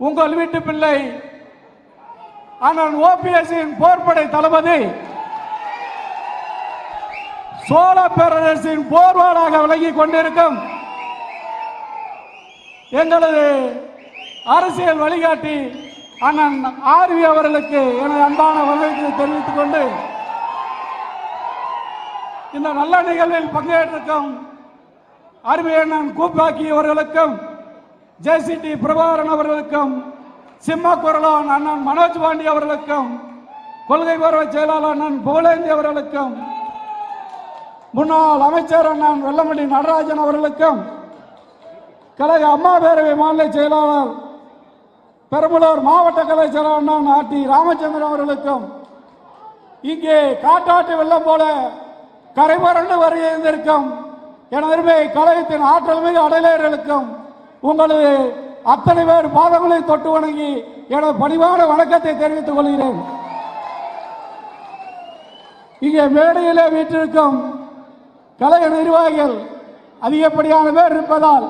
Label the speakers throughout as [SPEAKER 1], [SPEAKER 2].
[SPEAKER 1] உங்கள் வீட்டு பிள்ளை அண்ணன் ஓபிஎஸ்ஸின் போர்ப்படை தளபதி. சோழ பேரரசின் போர்வாளாக விலகி கொண்டிருக்கும் எங்களது அரசியல் வழிகாட்டி அண்ணன் ஆர்வி அவர்களுக்கு எனது அன்பான வரவேற்பை தெரிவித்துக் கொண்டு இந்த நல்ல நிகழ்வில் பங்கேற்றிருக்கும் அருமையண்ணன் கூப்பாக்கியவர்களுக்கும் கூப்பாக்கி அவர்களுக்கும் ஜேசிடி பிரபாகரன் அவர்களுக்கும் சிம்ம குரலான் அண்ணன் மனோஜ் பாண்டி அவர்களுக்கும் கொள்கை பருவ செயலாளர் அண்ணன் புகழேந்தி அவர்களுக்கும் முன்னாள் அமைச்சர் அண்ணன் வெள்ளமணி நடராஜன் அவர்களுக்கும் கழக அம்மா பேரவை மாநில செயலாளர் பெரம்பலூர் மாவட்ட கலை செயலாளர் அண்ணன் ஆர் டி ராமச்சந்திரன் அவர்களுக்கும் இங்கே காட்டாட்டு வெள்ளம் போல கரைபுரண்டு வருகின்றிருக்கும் எனது கழகத்தின் ஆற்றல் மிகு அடையலர்களுக்கும் உங்களது அத்தனை பேர் பாதங்களை தொட்டு வணங்கி எனது பணிவான வணக்கத்தை தெரிவித்துக் கொள்கிறேன். இங்கே மேடையிலே வீட்டிருக்கும் கழக நிர்வாகிகள் அதிகப்படியான பேர் இருப்பதால்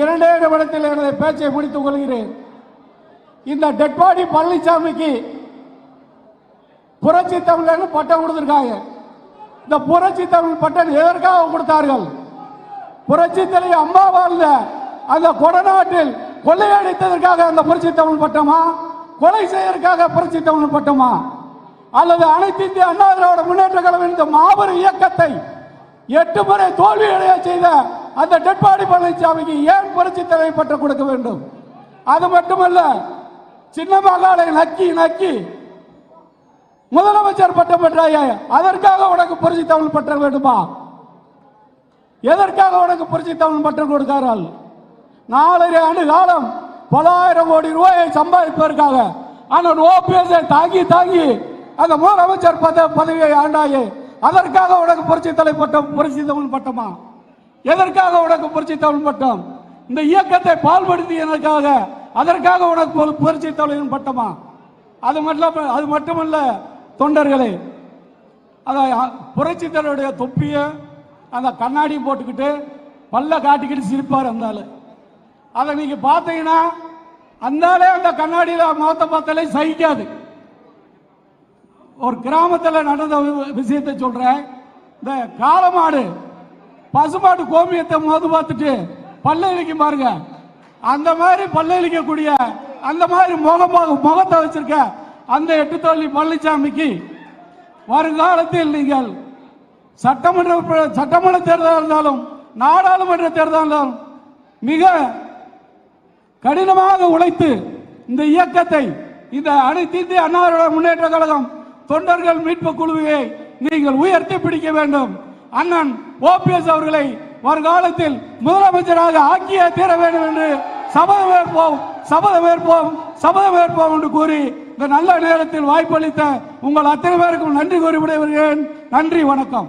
[SPEAKER 1] இரண்டே நிமிடத்தில் எனது பேச்சை முடித்துக் கொள்கிறேன். இந்த டெட்பாடி பழனிசாமிக்கு புரட்சி தமிழர் பட்டம் கொடுத்திருக்காங்க. இந்த புரட்சி தமிழ் பட்டம் எதற்காக கொடுத்தார்கள்? புரட்சி தலைவர் அம்மா வாழ்ந்த அந்த கொடநாட்டில் கொள்ளையடித்ததற்காக அந்த புரட்சி தமிழ் பட்டமா? கொலை செய்வதற்காக புரட்சி தமிழ் பட்டமா? அல்லது அனைத்து இந்திய அண்ணா திராவிட முன்னேற்ற கழகம் இந்த மாபெரும் இயக்கத்தை எட்டு முறை தோல்வி அடைய செய்த அந்த டெட்பாடி பழனிசாமிக்கு ஏன் புரட்சி தலைமை பட்டம் கொடுக்க வேண்டும்? அது மட்டுமல்ல சின்ன மகாலை நக்கி நக்கி முதலமைச்சர் பட்டம் பெற்றாயே. அதற்காக உனக்கு புரட்சி தமிழ் பற்ற வேண்டுமா? எதற்காக உனக்கு புரட்சி தமிழ் பட்டம் கொடுக்கிறார்கள்? நாலரை ஆண்டு காலம் பலாயிரம் கோடி ரூபாயை சம்பாதிப்பதற்காக ஆனால் ஓபிஎஸ் தாங்கி தாங்கி அந்த முதலமைச்சர் பத பதவியை ஆண்டாயே. அதற்காக உனக்கு புரட்சி தலை பட்டம் புரட்சி தமிழ் பட்டமா? எதற்காக உனக்கு புரட்சி தமிழ் பட்டம்? இந்த இயக்கத்தை பால்படுத்தியதற்காக அதற்காக உனக்கு ஒரு புரட்சி தலைவன் பட்டமா? அது மட்டும் அது மட்டுமல்ல தொண்டர்களே அந்த புரட்சி தலைவருடைய தொப்பியை அந்த கண்ணாடி போட்டுக்கிட்டு பல்ல காட்டிக்கிட்டு சிரிப்பார் அந்த ஆளு. அதை நீங்க பார்த்தீங்கன்னா அந்த அந்த கண்ணாடியில முகத்தை பார்த்தாலே சகிக்காது. ஒரு கிராமத்தில் நடந்த வி- விஷயத்தை சொல்றேன். இந்த காலமாடு பசுமாட்டு கோமியத்தை மோது பார்த்துட்டு பல்ல இழிக்கும் பாருங்க. அந்த மாதிரி பல்ல இழிக்கக்கூடிய அந்த மாதிரி முகம் முகத்தை வச்சிருக்க அந்த எட்டு தோல்வி பழனிசாமிக்கு வருங்காலத்தில் நீங்கள் சட்டமன்ற சட்டமன்ற தேர்தலாக இருந்தாலும் நாடாளுமன்ற தேர்தலாக இருந்தாலும் மிக கடினமாக உழைத்து இந்த இயக்கத்தை இந்த அனைத்து இந்திய அண்ணா முன்னேற்ற கழகம் தொண்டர்கள் மீட்பு குழுவை நீங்கள் உயர்த்தி பிடிக்க வேண்டும். அண்ணன் ஓபிஎஸ் அவர்களை வருங்காலத்தில் முதலமைச்சராக ஆக்கிய தீர வேண்டும் என்று சபதம் ஏற்போம் சபதம் ஏற்போம் சபதம் ஏற்போம் என்று கூறி இந்த நல்ல நேரத்தில் வாய்ப்பளித்த உங்கள் அத்தனை பேருக்கும் நன்றி கூறி விடைபெறுகிறேன். நன்றி வணக்கம்.